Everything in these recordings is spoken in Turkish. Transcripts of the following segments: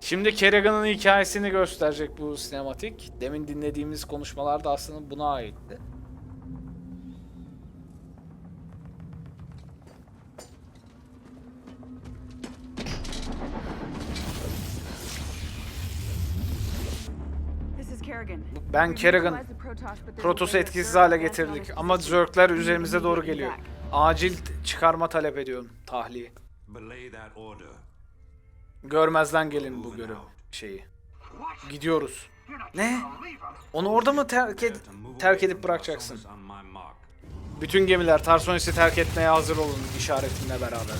Şimdi Kerrigan'ın hikayesini gösterecek bu sinematik. Demin dinlediğimiz konuşmalar da aslında buna aitti. This is Kerrigan. Ben Kerrigan. Protos'u etkisiz hale getirdik ama Zergler üzerimize doğru geliyor. Acil çıkarma talep ediyorum tahliye. Görmezden gelin bu görev şeyi. Gidiyoruz. Ne? Onu orada mı terk, ed- terk edip bırakacaksın? Bütün gemiler Tarsonis'i terk etmeye hazır olun işaretinle beraber.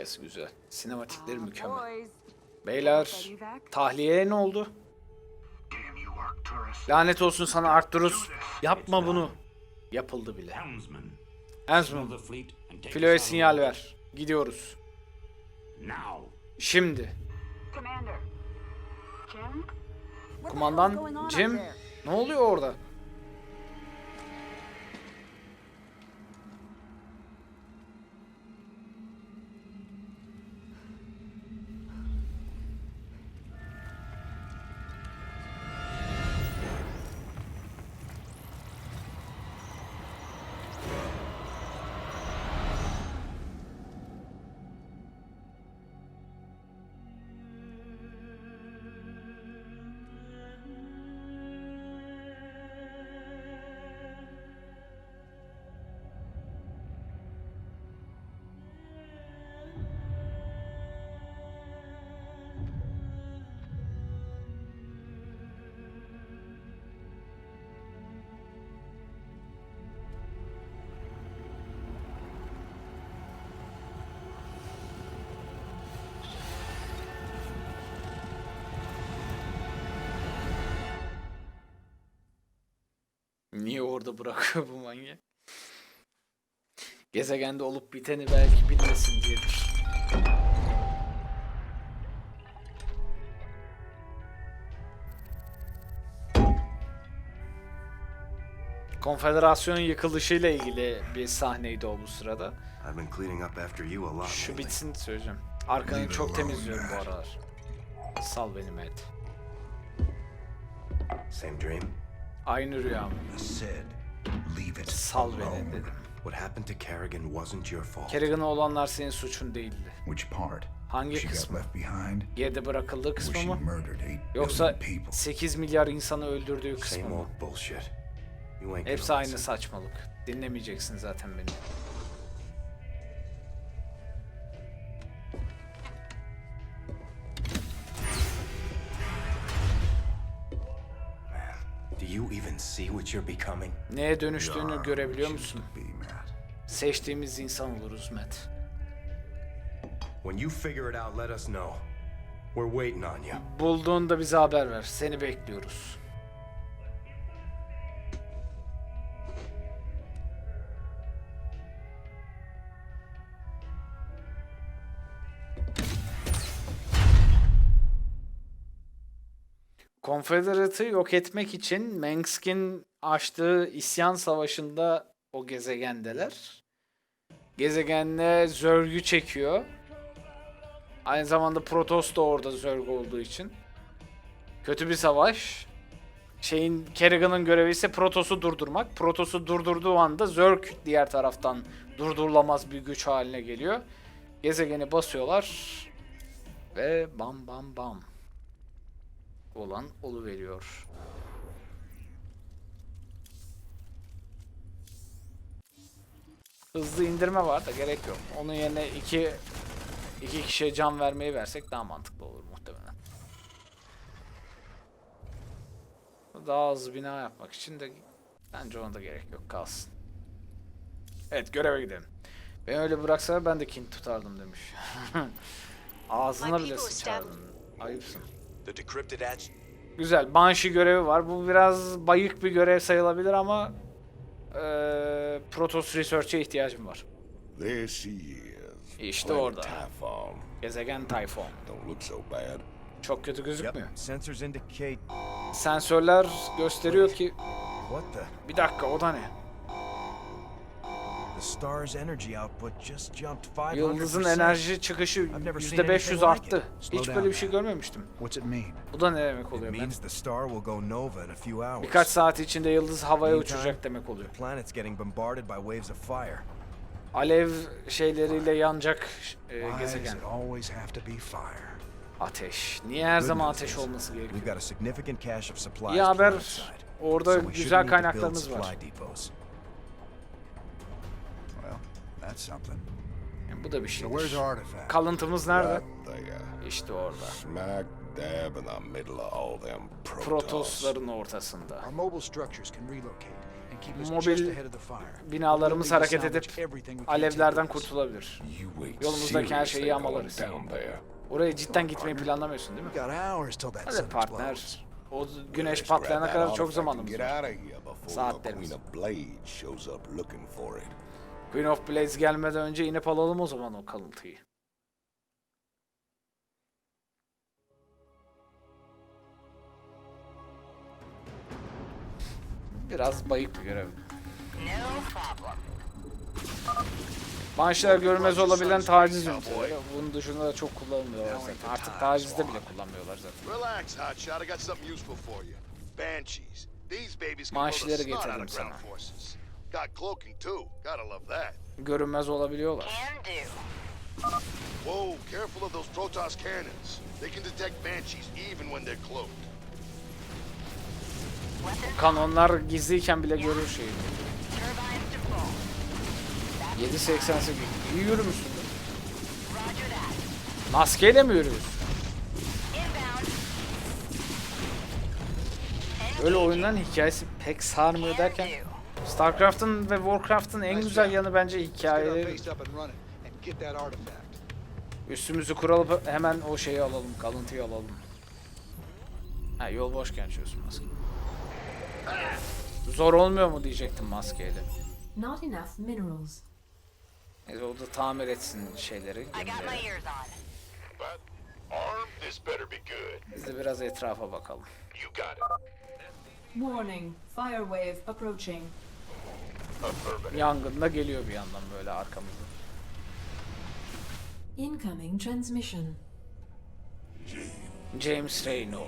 Hikayesi güzel. Sinematikleri mükemmel. Beyler, tahliyeye ne oldu? Lanet olsun sana Arcturus. Yapma bunu. Yapıldı bile. Helmsman. Ensman, filoya sinyal ver. Gidiyoruz. Şimdi. Kumandan Jim. Ne oluyor orada? Niye orada bırakıyor bu manyak? Gezegende olup biteni belki bilmesin diyedir. Konfederasyonun yıkılışıyla ilgili bir sahneydi o bu sırada. Şu bitsin söyleyeceğim. Arkanı çok temizliyorum bu aralar. Sal beni Matt. Same dream? Aynı rüya mı? I said, leave it Sal beni dedim. What happened to Kerrigan wasn't your fault. Kerrigan'a olanlar senin suçun değildi. Which part? Hangi kısmı? Geride bırakıldığı kısmı mı? Yoksa billion people? 8 milyar insanı öldürdüğü kısmı mı? Hepsi aynı saçmalık. Dinlemeyeceksin zaten beni. You even see what you're becoming? Neye dönüştüğünü görebiliyor musun? Seçtiğimiz insan oluruz Matt. When you figure it out, let us know. We're waiting on you. Bulduğunda bize haber ver. Seni bekliyoruz. Konfederatı yok etmek için Mengsk'in açtığı isyan savaşında o gezegendeler. Gezegenle Zerg'ü çekiyor. Aynı zamanda Protoss da orada Zerg olduğu için. Kötü bir savaş. Şeyin Kerrigan'ın görevi ise Protos'u durdurmak. Protos'u durdurduğu anda Zerg diğer taraftan durdurulamaz bir güç haline geliyor. Gezegeni basıyorlar ve bam bam bam olan olu veriyor. Hızlı indirme var da gerek yok. Onun yerine iki iki kişiye can vermeyi versek daha mantıklı olur muhtemelen. Daha hızlı bina yapmak için de bence ona da gerek yok kalsın. Evet göreve gidelim. Ben öyle bıraksalar ben de kin tutardım demiş. Ağzına bile people sıçardın. Ayıpsın. The decrypted ads. Güzel. Banshee görevi var. Bu biraz bayık bir görev sayılabilir ama eee Protoss Research'e ihtiyacım var. İşte Planet orada. Typhon. Gezegen Typhon. Don't look so bad. Çok kötü gözükmüyor. Sensors indicate. Sensörler gösteriyor ki What the? bir dakika o da ne? Yıldızın enerji çıkışı %500 arttı. Hiç böyle bir şey görmemiştim. What's it mean? Bu da ne demek oluyor ben? Birkaç saat içinde yıldız havaya uçacak demek oluyor. Alev şeyleriyle yanacak e, gezegen. Ateş. Niye her zaman ateş olması gerekiyor? İyi haber. Orada güzel kaynaklarımız var. That's something. Yani bu da bir şeydir. Kalıntımız nerede? There. İşte orada. Smack dab in the middle of all them protoss. Protosların ortasında. Our mobile structures can relocate and keep us Mobil just ahead of the fire. Binalarımız hareket edip alevlerden kurtulabilir. You wait Yolumuzdaki her şeyi yağmalarız. going down there. Oraya cidden gitmeyi planlamıyorsun değil mi? We got hours till that Hadi partner. O güneş patlayana kadar çok zamanımız var. Saatlerimiz. Queen of Blades gelmeden önce inip alalım o zaman o kalıntıyı. Biraz bayık bir görev. Banshee'ler görmez olabilen taciz üniteleri. Bunun dışında da çok kullanmıyorlar zaten. Artık tacizde bile kullanmıyorlar zaten. Relax, Hotshot. I got something useful for you. Banshees. These babies can blow Maaşları the snot out getirdim sana. Got cloaking too. Gotta love that. Görünmez olabiliyorlar. Can do. Whoa, careful of those Protoss cannons. They can detect Banshees even when they're cloaked. Weapons Kanonlar gizliyken bile görür şeyi. turbines to full. 788. İyi yürümüşsün. Roger that. Maskeyle mi yürüyorsun? Inbound. Öyle oyunların hikayesi pek sarmıyor derken StarCraft'ın ve Warcraft'ın en güzel yanı bence hikayeleri. Üstümüzü kuralım hemen o şeyi alalım, kalıntıyı alalım. Ha yol boşken açıyorsun maskeyi. Zor olmuyor mu diyecektim maskeyle. Not enough minerals. Neyse o da tamir etsin şeyleri, gemileri. Biz de biraz etrafa bakalım. Warning, fire wave approaching. Yangın da geliyor bir yandan böyle arkamızda. Incoming transmission. James Raynor.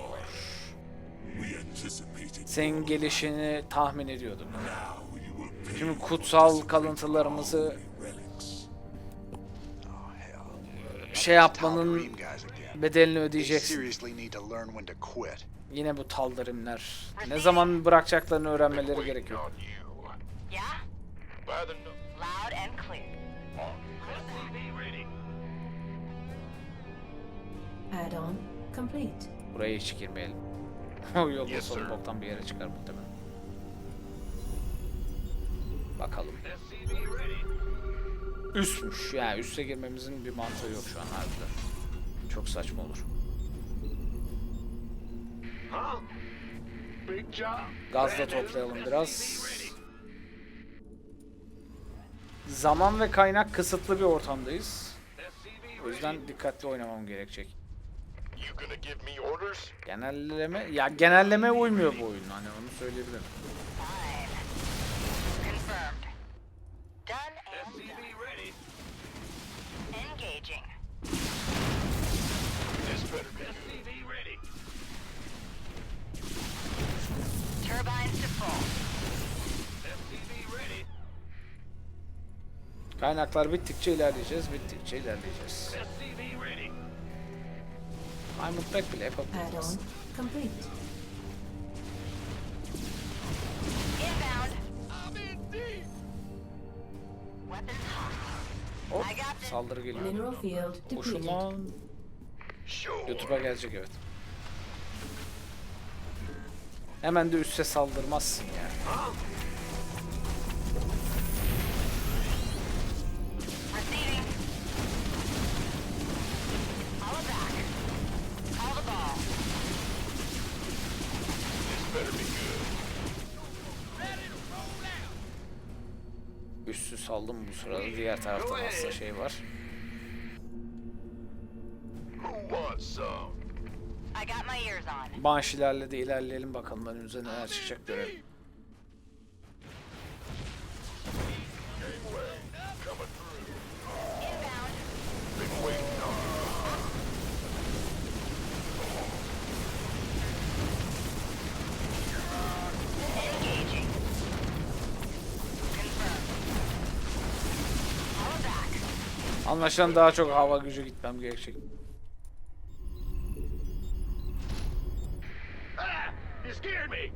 Senin gelişini tahmin ediyorduk. Şimdi kutsal kalıntılarımızı şey yapmanın bedelini ödeyeceksin. Yine bu taldarimler. Ne zaman bırakacaklarını öğrenmeleri gerekiyor. On? By the Loud and clear. ready. Add-on complete. Buraya hiç girmeyelim. o yolun Yes, sonu boktan bir yere çıkar muhtemelen. Bakalım. Üstmüş. Yani üste girmemizin bir mantığı yok şu an harbiden. Çok saçma olur. Big job. Gaz da toplayalım biraz. Zaman ve kaynak kısıtlı bir ortamdayız. O yüzden dikkatli oynamam gerekecek. Genelleme, ya genelleme uymuyor bu oyun hani onu söyleyebilirim. Kaynaklar bittikçe ilerleyeceğiz, bittikçe ilerleyeceğiz. Ready. Diamond bile yapabiliriz. Hop, saldırı geliyor. Koşun lan. YouTube'a gelecek evet. Hemen de üste saldırmazsın ya. Aldım bu sırada. Diğer tarafta nasıl şey var. Banshee'lerle de ilerleyelim bakalım önümüze neler çıkacak görelim. Anlaşılan daha çok hava gücü gitmem gerekecek. Ah! You scared me!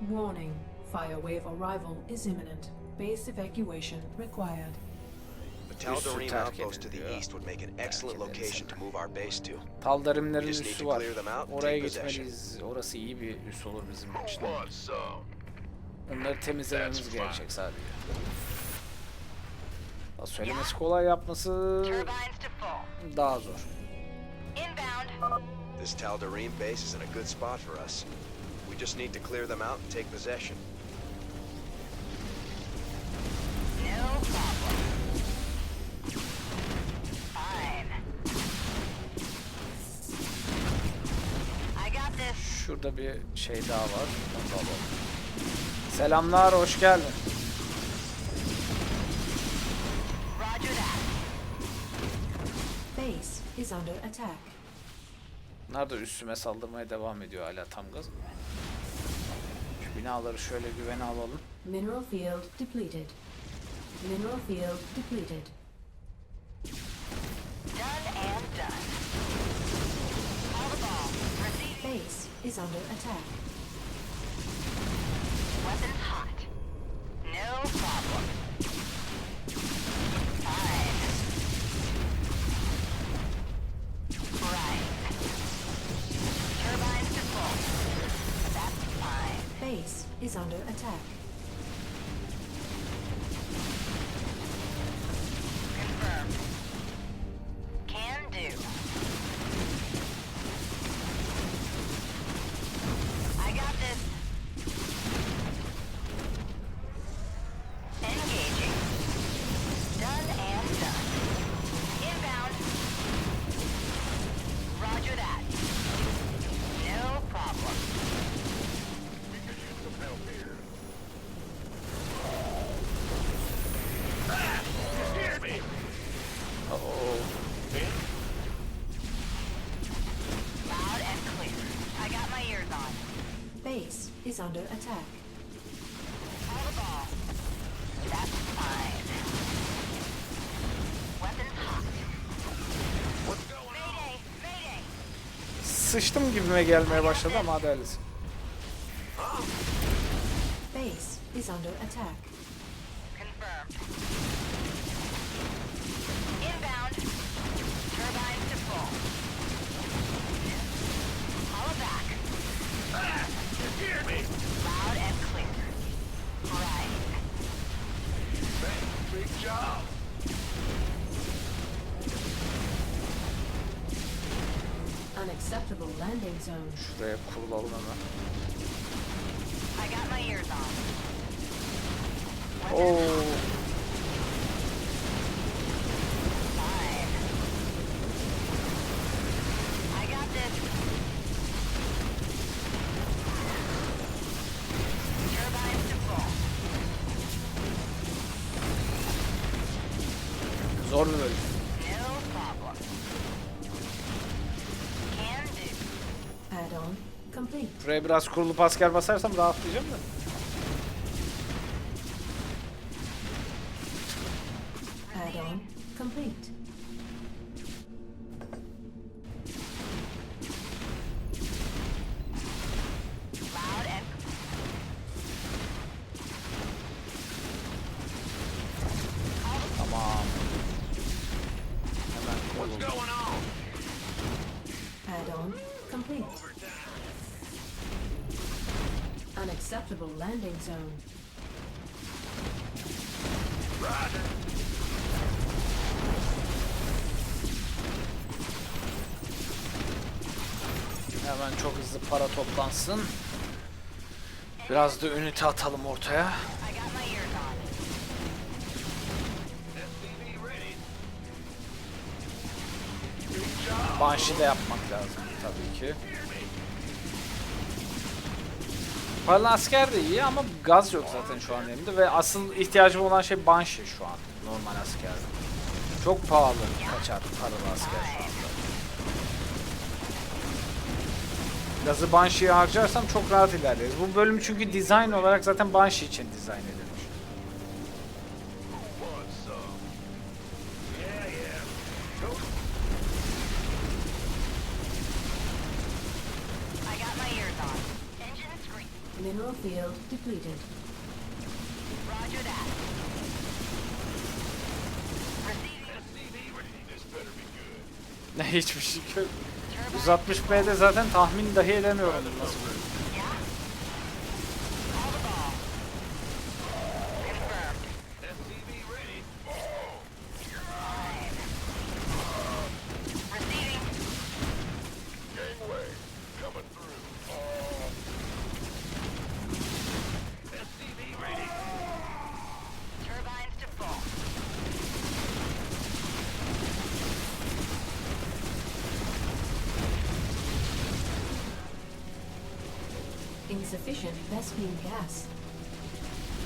Warning. Fire wave arrival is imminent. Base evacuation required. Tal'Darim outpost to the east would make an excellent location to move our base to. Taldarimlerin üssü var. Oraya gitmeliyiz. Orası iyi bir üs olur bizim için. Onları temizlememiz gerekecek sadece. Söylemesi kolay yapması daha zor. This Tal'Darim base is in a good spot for us. We just need to clear them out and take possession. No problem. Fine. I got this. Şurada bir şey daha var. Selamlar, hoş geldin. Under attack. Da üstüme saldırmaya devam ediyor hala tam gaz. Şu binaları şöyle güvene alalım. Mineral field depleted. Mineral field depleted. Done and done. Call the ball. Receiving. Base is under attack. Weapons hot. No problem. Under attack. On. Base is under attack. Call the ball. That's fine. Weapons hot. What's going on? Mayday! Mayday! Sıçtım gibime gelmeye başladı ama hadi hayırlısı. Base is under attack. Unacceptable landing zone. Şuraya kurulalım hemen. I got my ears on. Oo. Buraya biraz kurulup asker basarsam rahatlayacağım da. Tamam. Hemen What's kurulum. going on? Add-on complete. Unacceptable landing zone. Roger. Hemen çok hızlı para toplansın. Biraz da ünite atalım ortaya. Banshee de yapmak lazım tabii ki. Paralı asker de iyi ama gaz yok zaten şu an elimde ve asıl ihtiyacım olan şey Banshee şu an normal askerde. Çok pahalı kaçar paralı asker şu anda. Gazı Banshee'ye harcarsam çok rahat ilerleriz. Bu bölüm çünkü dizayn olarak zaten Banshee için dizayn edilmiş. Mineral field depleted. Roger that. Receiving. Ne hiçbir şey yok. 160p'de zaten tahmin dahi edemiyorum nasıl Insufficient Vespene gas.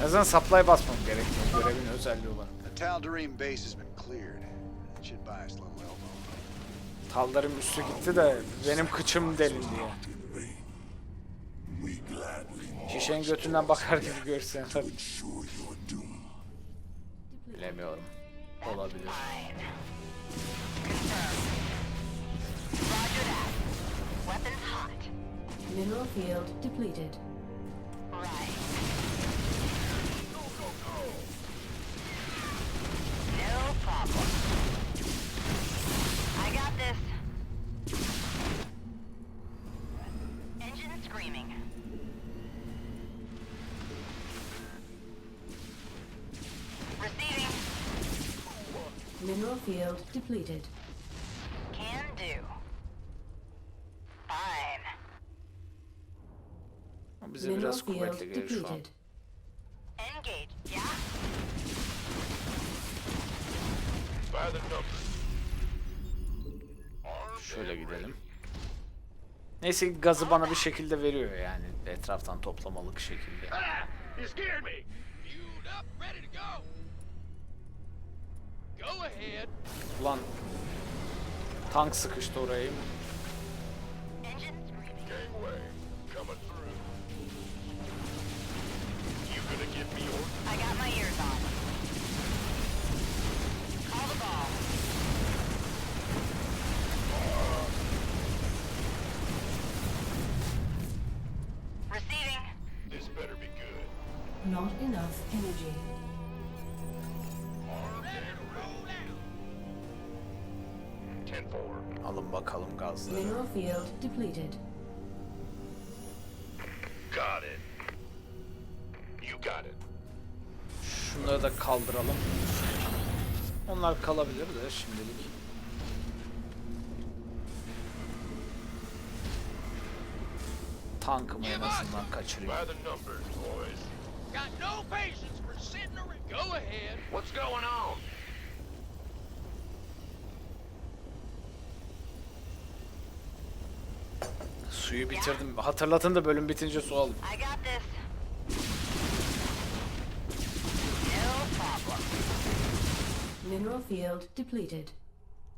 En azından supply basmam gerekiyor görevin özelliği olarak. The Tal'Darim base has been cleared. It should buy us a little elbow. Tallarım üstü gitti de benim kıçım delindi ya. Şişenin götünden bakar gibi görsen tabii. Bilemiyorum. Olabilir. That. Weapons hot. Mineral field depleted. Right. No problem. I got this. Engine screaming. Receiving. Mineral field depleted. Biraz kuvvetli gelir şu an. Şöyle gidelim. Neyse ki gazı bana bir şekilde veriyor yani etraftan toplamalık şekilde. You scared me. Fueled up, Not enough energy. Ten four. Alın bakalım gazları. Mineral field depleted. Kaldıralım. Onlar kalabilir de şimdilik. Tankımı en azından on? Suyu bitirdim. Hatırlatın da bölüm bitince su alın. I got this. No problem. Mineral field depleted.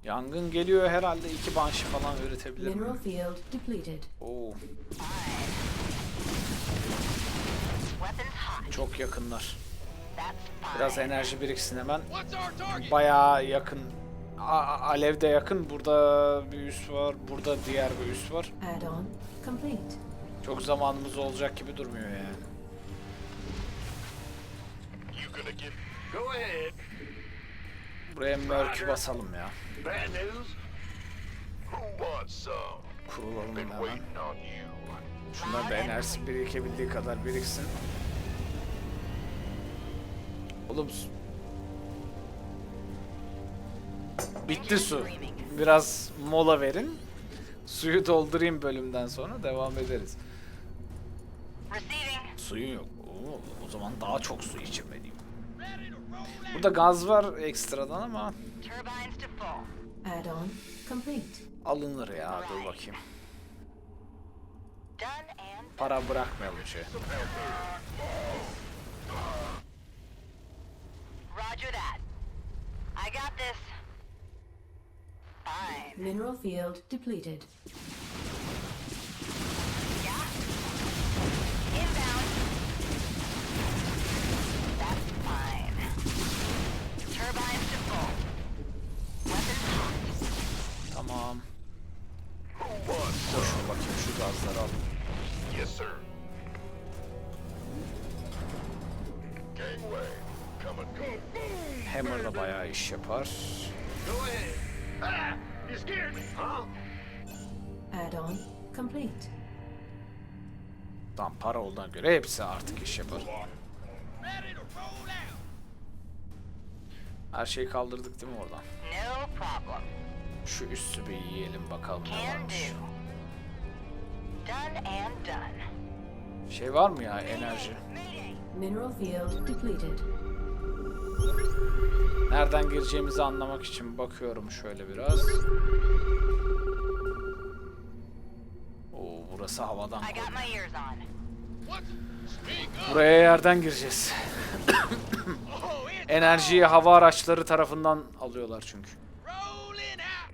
Yangın geliyor herhalde iki banşi falan üretebilirim. Mineral field depleted. Oo, Weapons hot. çok yakınlar. Biraz enerji biriksin hemen. Bayağı yakın. A- Alev de yakın. Burada bir üs var. Burada diğer bir üs var. Çok zamanımız olacak gibi durmuyor yani. Buraya mörkü basalım ya. Kurulalım hemen. Şunlar da enerjisi birikebildiği kadar biriksin. Oğlum Bitti su. Biraz mola verin. Suyu doldurayım bölümden sonra devam ederiz. Suyun yok. Oo, o zaman daha çok su içmeliyim. Burada gaz var ekstradan ama. Alınır ya dur bakayım. Para bırakmayalım şey. Roger that. I got this. Fine. Mineral field depleted. Tamam. Koşun bakayım şu gazları al. Yes, sir. Gangway, coming good. Hammer da bayağı iş yapar. Go ahead. Ah, you scared me, huh? Add-on complete. Tam para olduğuna göre hepsi artık iş yapar. Her şeyi kaldırdık değil mi oradan? No problem. Şu üstü bir yiyelim bakalım ne varmış. do. Done and done. Şey var mı ya enerji? Mineral field depleted. Nereden gireceğimizi anlamak için bakıyorum şöyle biraz. Oo burası havadan. Buraya yerden gireceğiz. Enerjiyi hava araçları tarafından alıyorlar çünkü.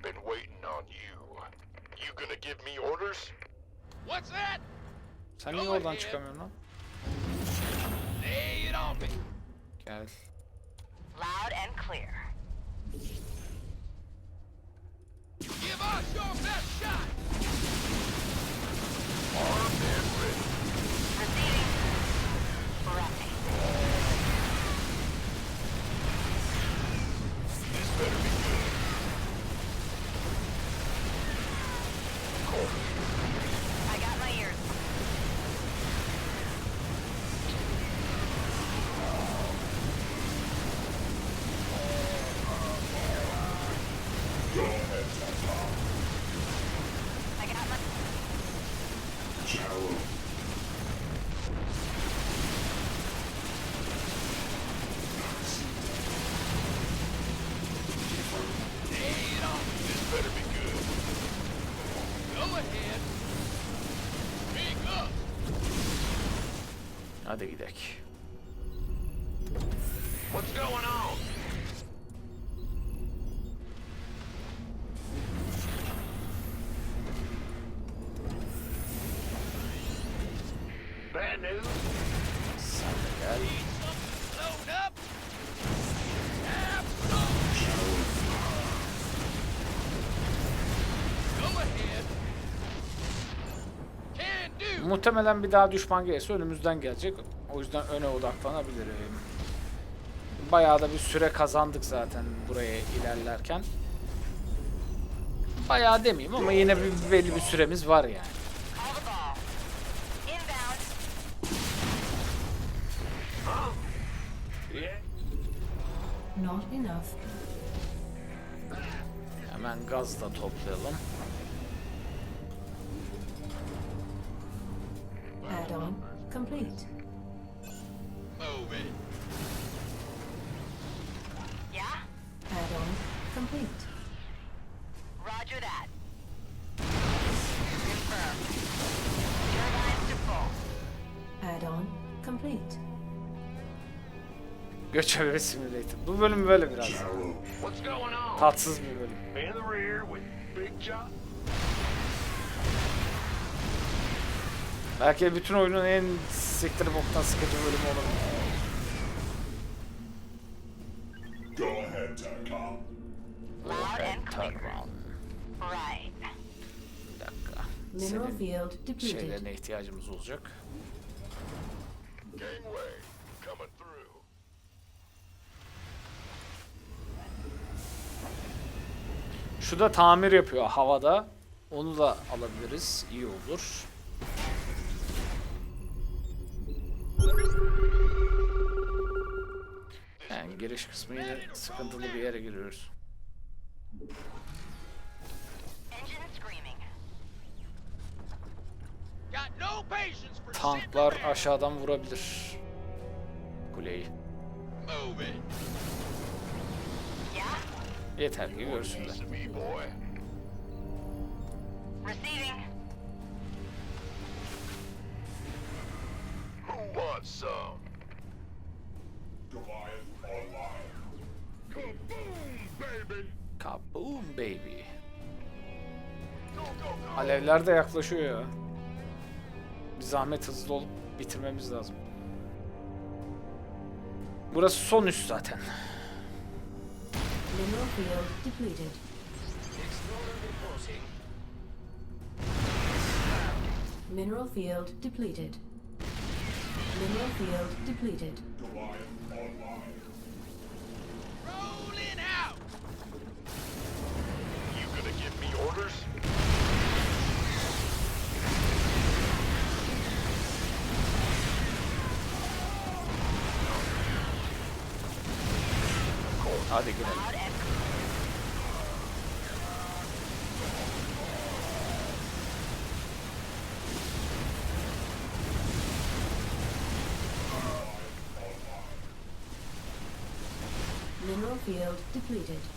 Been waiting on you. You gonna give me orders? What's that? Sen niye oradan çıkamıyorsun lan? Gel. Loud and clear. Give us your best shot. Hadi gidelim. What's going on? Muhtemelen bir daha düşman gelirse önümüzden gelecek. O yüzden öne odaklanabilirim. Bayağı da bir süre kazandık zaten buraya ilerlerken. Bayağı demeyeyim ama yine bir belli bir süremiz var yani. Hemen gaz da toplayalım. Add-on complete. Move it. Yeah? Add-on complete. Roger that. Confirmed. Turbines to full. Add-on complete. Göçebe Simulator. Bu bölüm böyle biraz. Tatsız bir bölüm. Belki bütün oyunun en siktir boktan sıkıcı bölümü olabilir. Go ahead, TACOM. Loud and clear. Right. Bir dakika. Mineral Senin field depleted. şeylerine ihtiyacımız olacak. Gangway, coming through. Şu da tamir yapıyor havada. Onu da alabiliriz. İyi olur. Giriş kısmı yine sıkıntılı bir yere giriyoruz. Tanklar aşağıdan vurabilir. Kuleyi. Yeter ki görsünler. Who wants some? Kaboom, baby! Kaboom. Alevler de yaklaşıyor ya. Bir zahmet hızlı olup bitirmemiz lazım. Burası son üst zaten. Mineral field depleted. Mineral field depleted. Hadi girelim. Loud and Mineral field depleted.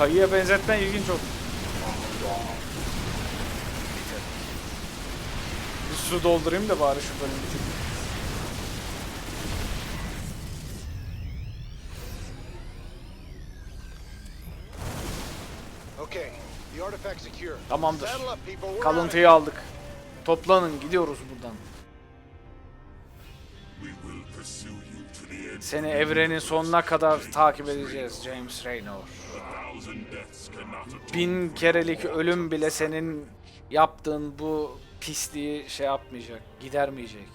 Kayıya benzetmen ilginç oldu. Bir su doldurayım da bari şu bölümü bitireyim. Okay, the artifact's secure. Tamamdır. Kalıntıyı aldık. Toplanın gidiyoruz buradan. Seni evrenin sonuna kadar takip edeceğiz James Raynor. Bin kerelik ölüm bile senin yaptığın bu pisliği şey yapmayacak, gidermeyecek.